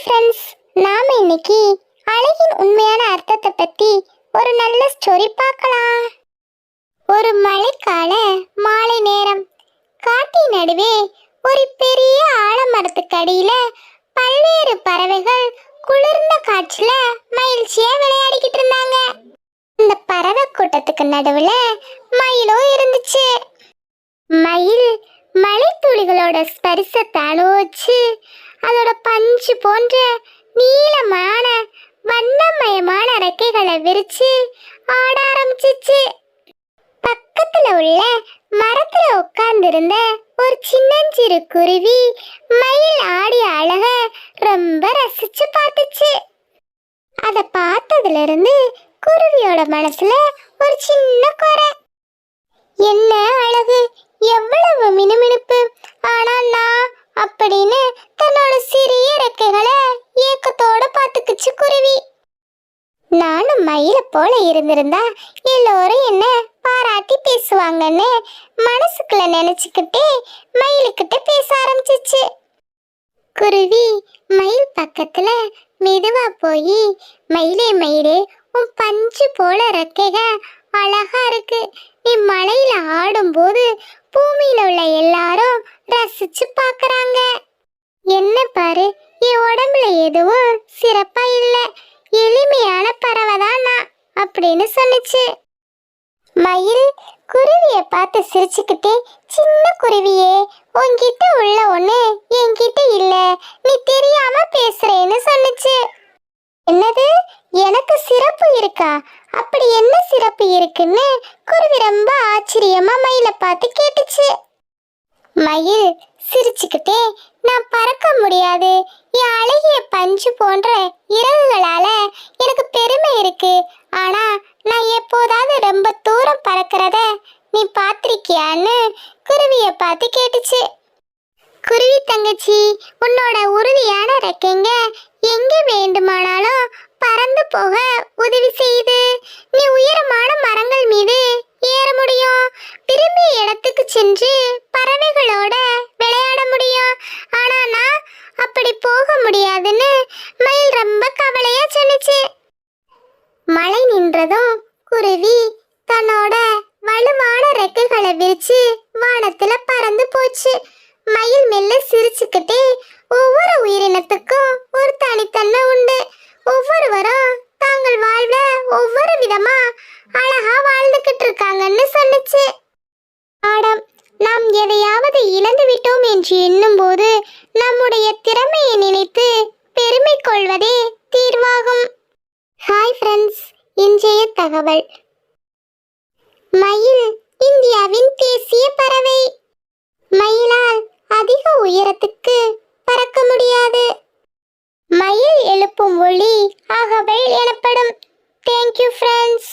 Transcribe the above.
Friends நாம இன்னைக்கு அழகின் உண்மையான அர்த்தத்தை பத்தி ஒரு நல்ல ஸ்டோரி பார்க்கலாம். ஒரு மழைக்கால மாலை நேரம். காட்டின் நடுவே ஒரு பெரிய ஆலமரத்துக்கு அடியில பல்வேறு பறவைகள் குளிர்ந்த காற்றுல மகிழ்ச்சியா விளையாடிக்கிட்டு இருந்தாங்க. இந்த பறவை கூட்டத்துக்கு நடுவுல மயிலும் இருந்துச்சு. மயில் மலைத்துளிகளோட ஸ்பரிசத்தை அனுபவிச்சு அதோட பஞ்சு போன்ற நீளமான வண்ணமயமான ரெக்கைகளை விரிச்சு ஆட ஆரம்பிச்சிச்சு. பக்கத்துல உள்ள மரத்துல உட்கார்ந்திருந்த ஒரு சின்னஞ்சிறு குருவி மயில் ஆடிய அழக ரொம்ப ரசிச்சு பார்த்துச்சு. அத பார்த்ததுல இருந்து குருவியோட மனசுல ஒரு சின்ன குறை. என்ன அழகு? எவ்வளவு மினுமினுப்பு. ஆனா நான் அப்படின்னு தன்னோட சிறிய ரெக்கைகளை ஏக்கத்தோட பார்த்துக்குச்சு குருவி. நானும் மயில போல இருந்திருந்தா எல்லோரும் என்ன பாராட்டி பேசுவாங்கன்னு மனசுக்குள்ள நினைச்சுக்கிட்டே மயிலுக்கிட்ட பேச ஆரம்பிச்சிச்சு. குருவி மயில் பக்கத்துல மெதுவா போய் மயிலே மயிலே உன் பஞ்சு போல ரெக்கைக அழகா இருக்கு. நீ மலையில ஆடும்போது பூமியில உள்ள எல்லாரும் ரசிச்சு பாக்குறாங்க. என்ன பாரு என் உடம்புல எதுவும் சிறப்பா இல்ல. எளிமையான பறவை தான் நான் அப்படின்னு சொன்னிச்சு. மயில் குருவிய பார்த்து சிரிச்சுக்கிட்டே சின்ன குருவியே உன்கிட்ட உள்ள ஒண்ணு என்கிட்ட இல்ல. நீ தெரியாம பேசுறேன்னு சொன்னுச்சு. என்னது? எனக்கு சிறப்பு இருக்கா? அப்படி என்ன சிறப்பு இருக்குன்னு குருவி ரொம்ப ஆச்சரியமா மயில பார்த்து கேட்டுச்சு. மயில் சிரிச்சுக்கிட்டே நான் பறக்க முடியாது. என் அழகிய பஞ்சு போன்ற இறகுகளால எனக்கு பெருமை இருக்கு. ஆனா நான் எப்போதாவது ரொம்ப தூரம் பறக்கிறத நீ பார்த்திருக்கியான்னு குருவிய பார்த்து கேட்டுச்சு. குருவி தங்கச்சி உன்னோட உறுதியான ரெக்கைங்க எங்கே வேண்டுமானாலும் பறந்து போக உதவி செய்து நீ உயரமான மரங்கள் மீது ஏற முடியும். விரும்பிய இடத்துக்கு சென்று பறவைகளோட விளையாட முடியும். ஆனா நான் அப்படி போக முடியாதுன்னு மயில் ரொம்ப கவலையா சொன்னிச்சு மழை நின்றதும் குருவி தன்னோட வலுவான ரெக்கைகளை விரிச்சு வானத்துல பறந்து போச்சு. மயில் மெல்ல சிரிச்சுக்கிட்டே விதமா அழகா வாழ்ந்துகிட்டு இருக்காங்கன்னு சொன்னுச்சு ஆடம் நாம் எதையாவது இழந்து விட்டோம் என்று எண்ணும்போது நம்முடைய திறமையை நினைத்து பெருமை கொள்வதே தீர்வாகும். ஹாய் ஃப்ரெண்ட்ஸ் இன்றைய தகவல். மயில் இந்தியாவின் தேசிய பறவை. மயிலால் அதிக உயரத்துக்கு பறக்க முடியாது. மயில் எழுப்பும் ஒளி அகவல் எனப்படும். Thank you friends